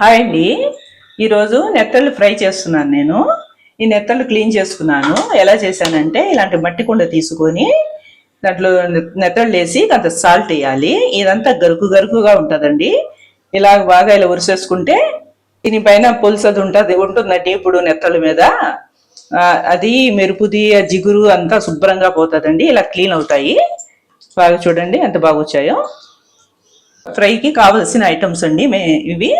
Hi అండి. ఈరోజు నెత్తళ్ళు fry చేస్తున్నాను నేను. ఈ నెత్తళ్ళు క్లీన్ చేసుకున్నాను. ఎలా చేశానంటే ఇలాంటి మట్టి కుండ తీసుకొని దాంట్లో నెత్తళ్ళు వేసి కొంత సాల్ట్ వేయాలి. ఇదంతా గరుకు గరుకుగా ఉంటుందండి. ఇలా బాగా ఇలా ఉరిసేసుకుంటే దీనిపైన పులుసు అది ఉంటుంది ఉంటుందండి ఇప్పుడు నెత్తళ్ళ మీద. అది మెరుపుది జిగురు అంతా శుభ్రంగా పోతుందండి. ఇలా క్లీన్ అవుతాయి. బాగా చూడండి ఎంత బాగా వచ్చాయో ఫ్రైకి కావలసిన ఐటమ్స్ అండి మే ఇవి.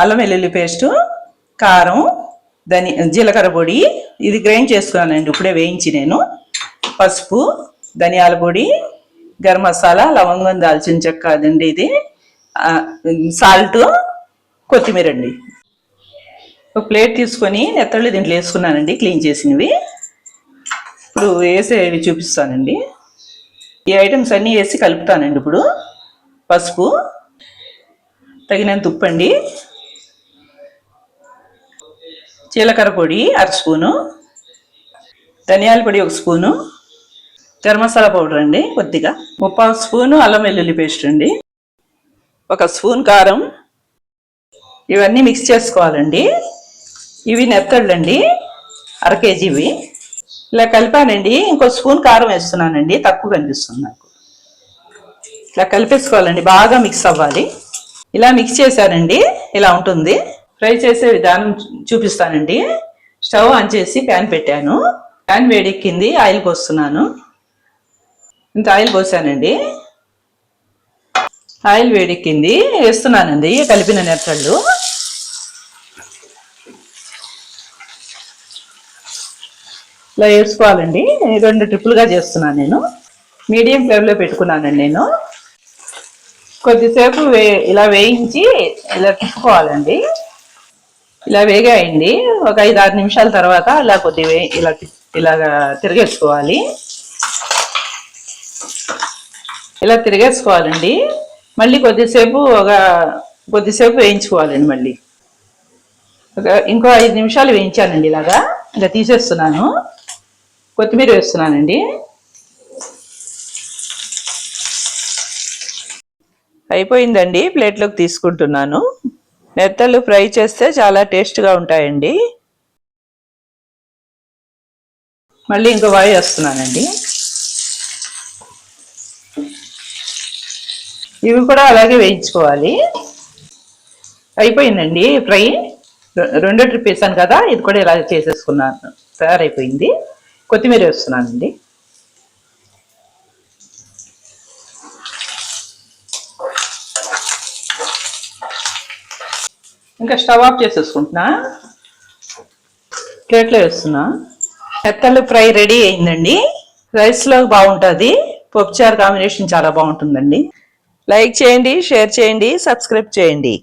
అల్లం వెల్లుల్లి పేస్టు కారం ధని జీలకర్ర పొడి ఇది గ్రైండ్ చేసుకున్నానండి. ఇప్పుడే వేయించి నేను. పసుపు ధనియాల పొడి గరం మసాలా లవంగం దాల్చిన చెక్క అదండి ఇది. సాల్ట్ కొత్తిమీర అండి. ఒక ప్లేట్ తీసుకొని నెత్తళ్ళు దీంట్లో వేసుకున్నానండి క్లీన్ చేసినవి. ఇప్పుడు వేసేవి చూపిస్తానండి. ఈ ఐటమ్స్ అన్నీ వేసి కలుపుతానండి ఇప్పుడు. పసుపు తగినంత ఉప్పు అండి. జీలకర్ర పొడి అర స్పూను. ధనియాల పొడి ఒక స్పూను. గరం మసాలా పౌడర్ అండి కొద్దిగా. ముప్పావు స్పూను అల్లం వెల్లుల్లి పేస్ట్ అండి. ఒక స్పూన్ కారం. ఇవన్నీ మిక్స్ చేసుకోవాలండి. ఇవి నెత్తళ్ళు అండి కేజీ ఇవి. ఇలా కలిపానండి. ఇంకో స్పూన్ కారం వేస్తున్నానండి. తక్కువ కనిపిస్తుంది నాకు. ఇలా కలిపేసుకోవాలండి. బాగా మిక్స్ అవ్వాలి. ఇలా మిక్స్ చేశానండి ఇలా ఉంటుంది. ఫ్రై చేసే విధానం చూపిస్తానండి. స్టవ్ ఆన్ చేసి ప్యాన్ పెట్టాను. ప్యాన్ వేడెక్కింది. ఆయిల్ పోస్తున్నాను. ఇంత ఆయిల్ పోసానండి. ఆయిల్ వేడెక్కింది. వేస్తున్నానండి. కలిపిన నెత్తళ్ళు ఇలా వేసుకోవాలండి. రెండు ట్రిప్పులుగా చేస్తున్నాను నేను. మీడియం ఫ్లేమ్లో పెట్టుకున్నానండి నేను. కొద్దిసేపు వే ఇలా వేయించి ఇలా తిప్పుకోవాలండి ఇలా వేగాయండి. ఒక ఐదు ఆరు నిమిషాల తర్వాత ఇలా కొద్ది వే ఇలా ఇలాగా తిరిగేసుకోవాలి. ఇలా తిరిగేసుకోవాలండి. మళ్ళీ కొద్దిసేపు ఒక కొద్దిసేపు వేయించుకోవాలండి మళ్ళీ. ఒక ఇంకో ఐదు నిమిషాలు వేయించానండి ఇలాగా. ఇలా తీసేస్తున్నాను. కొత్తిమీర వేస్తున్నానండి. అయిపోయిందండి ప్లేట్లోకి తీసుకుంటున్నాను. నెత్తలు ఫ్రై చేస్తే చాలా టేస్ట్గా ఉంటాయండి. మళ్ళీ ఇంకో వాయి వేస్తున్నానండి. ఇవి కూడా అలాగే వేయించుకోవాలి. అయిపోయిందండి ఫ్రై. రెండో ట్రిప్ వేసాను కదా ఇది కూడా ఇలా చేసేసుకున్నాను. తయారైపోయింది. కొత్తిమీర వేస్తున్నానండి. ఇంకా స్టవ్ ఆఫ్ చేసేసుకుంటున్నా? ప్లేట్లో వేస్తున్నా. మెత్తలు ఫ్రై రెడీ అయిందండి. రైస్లో బాగుంటుంది. పప్పుచారు కాంబినేషన్ చాలా బాగుంటుందండి. లైక్ చేయండి షేర్ చేయండి సబ్స్క్రైబ్ చేయండి.